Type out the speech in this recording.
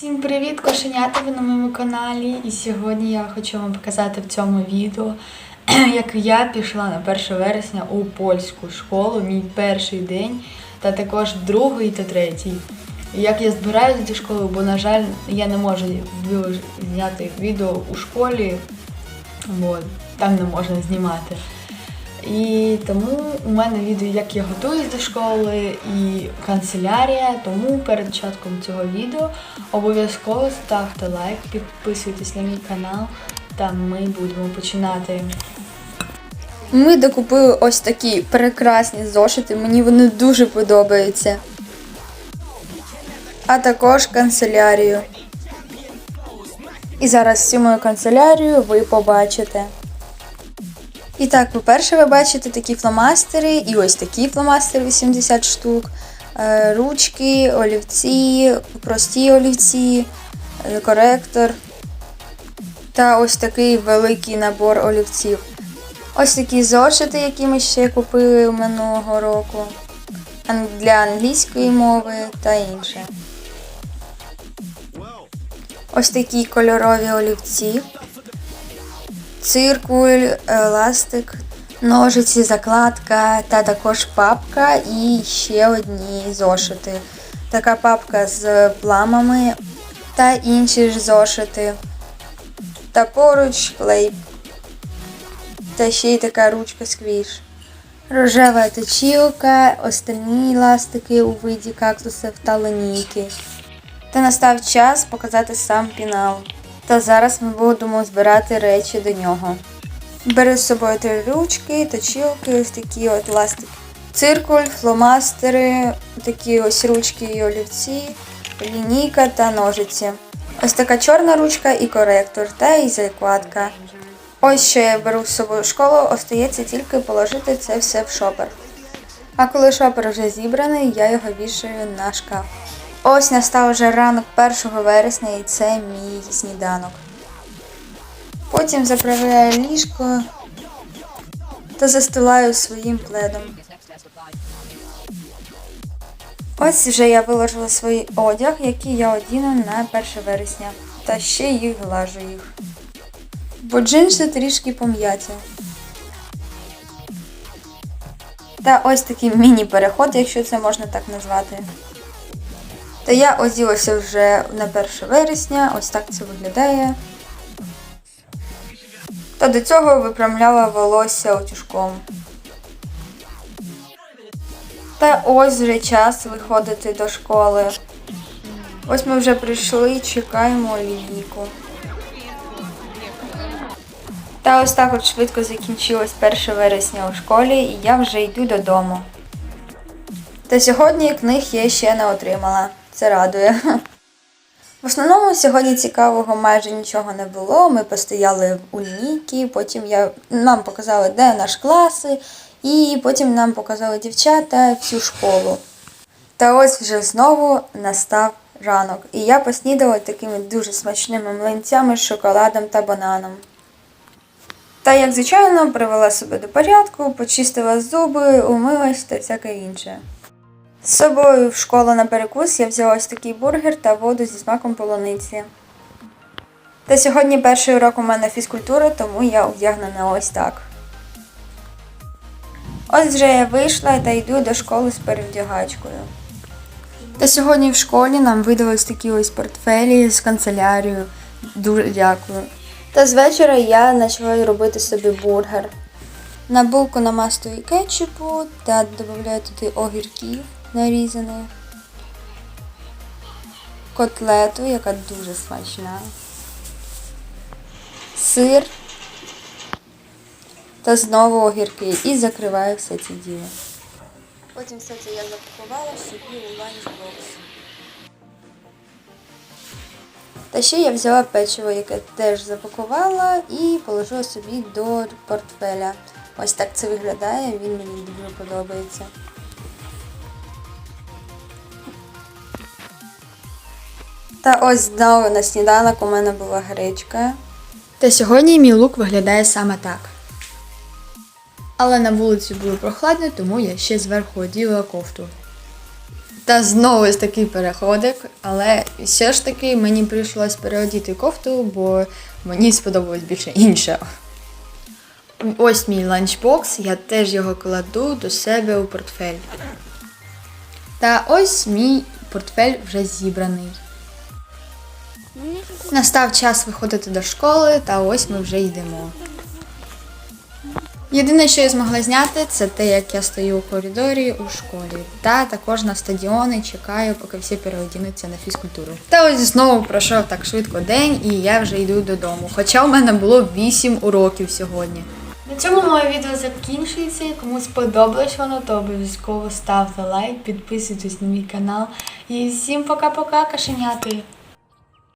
Всім привіт, кошенята! Ви на моєму каналі. І сьогодні я хочу вам показати в цьому відео, як я пішла на 1 вересня у польську школу, мій перший день, та також другий та третій. Як я збираюся до школи, бо, на жаль, я не можу зняти відео у школі, бо там не можна знімати. І тому у мене відео, як я готуюсь до школи і канцелярія. Тому перед початком цього відео обов'язково ставте лайк, підписуйтесь на мій канал, та ми будемо починати. Ми докупили ось такі прекрасні зошити, мені вони дуже подобаються. А також канцелярію. І зараз всю мою канцелярію ви побачите. І так, по-перше, ви бачите такі фломастери, і ось такі фломастери 80 штук, е, ручки, олівці, прості олівці, е, коректор. Та ось такий великий набор олівців. Ось такі зошити, які ми ще купили минулого року. Для англійської мови та інше. Ось такі кольорові олівці. Циркуль, еластик, ножиці, закладка та також папка і ще одні зошити. Така папка з пламами та інші ж зошити. Та поруч клей та ще й така ручка сквіш. Рожева точілка, остальні ластики у виді кактусів та линійки. Та настав час показати сам пінал. Та зараз ми будемо збирати речі до нього. Бери з собою три ручки, точілки, ось такі от ластики. Циркуль, фломастери, такі ось ручки і олівці, лінійка та ножиці. Ось така чорна ручка і коректор, та і закладка. Ось що я беру з собою в школу, остається тільки положити це все в шопер. А коли шопер вже зібраний, я його вішаю на шкаф. Ось настав вже ранок 1 вересня і це мій сніданок. Потім заправляю ліжко та застилаю своїм пледом. Ось вже я виложила свій одяг, який я одіну на 1 вересня, та ще й глажу їх бо джинси трішки пом'яті. Та ось такий міні-переход, якщо це можна так назвати. Та я оділася вже на 1 вересня, ось так це виглядає. Та до цього випрямляла волосся утюжком. Та ось вже час виходити до школи. Ось ми вже прийшли, чекаємо лінійку. Та ось так от швидко закінчилось 1 вересня у школі, і я вже йду додому. Та сьогодні книг я ще не отримала. Це радує. В основному сьогодні цікавого майже нічого не було. Ми постояли у лінійки, потім я, нам показали, де наш класи, і потім нам показали дівчата всю школу. Та ось вже знову настав ранок, і я поснідала такими дуже смачними млинцями з шоколадом та бананом. Та, як звичайно, привела себе до порядку, почистила зуби, умилась та всяке інше. З собою в школу на перекус я взяла ось такий бургер та воду зі смаком полуниці. Та сьогодні перший урок у мене фізкультури, тому я одягнена ось так. Ось вже я вийшла та йду до школи з перевдягачкою. Та сьогодні в школі нам видали ось такі ось портфелі з канцелярією. Дуже дякую. Та з вечора я почала робити собі бургер. На булку намастую кетчупу та додаю туди огірків нарізаних. Котлету, яка дуже смачна. Сир та знову огірки. І закриваю все це діло. Потім все це я запакувала собі у ланчбокс. Та ще я взяла печиво, яке теж запакувала, і положила собі до портфеля. Ось так це виглядає, він мені дуже подобається. Та ось знову на сніданок у мене була гречка. Та сьогодні мій лук виглядає саме так. Але на вулиці було прохладно, тому я ще зверху оділа кофту. Та знову ось такий переходик, але все ж таки мені прийшлось переодіти кофту, бо мені сподобалось більше інше. Ось мій ланчбокс, я теж його кладу до себе у портфель. Та ось мій портфель вже зібраний. Настав час виходити до школи, та ось ми вже йдемо. Єдине, що я змогла зняти, це те, як я стою у коридорі у школі. Та також на стадіони чекаю, поки всі переодінуться на фізкультуру. Та ось знову пройшов так швидко день, і я вже йду додому. Хоча у мене було 8 уроків сьогодні. На цьому моє відео закінчується. Кому сподобалось воно, то обов'язково ставте лайк, підписуйтесь на мій канал. І всім пока-пока, кашеняти!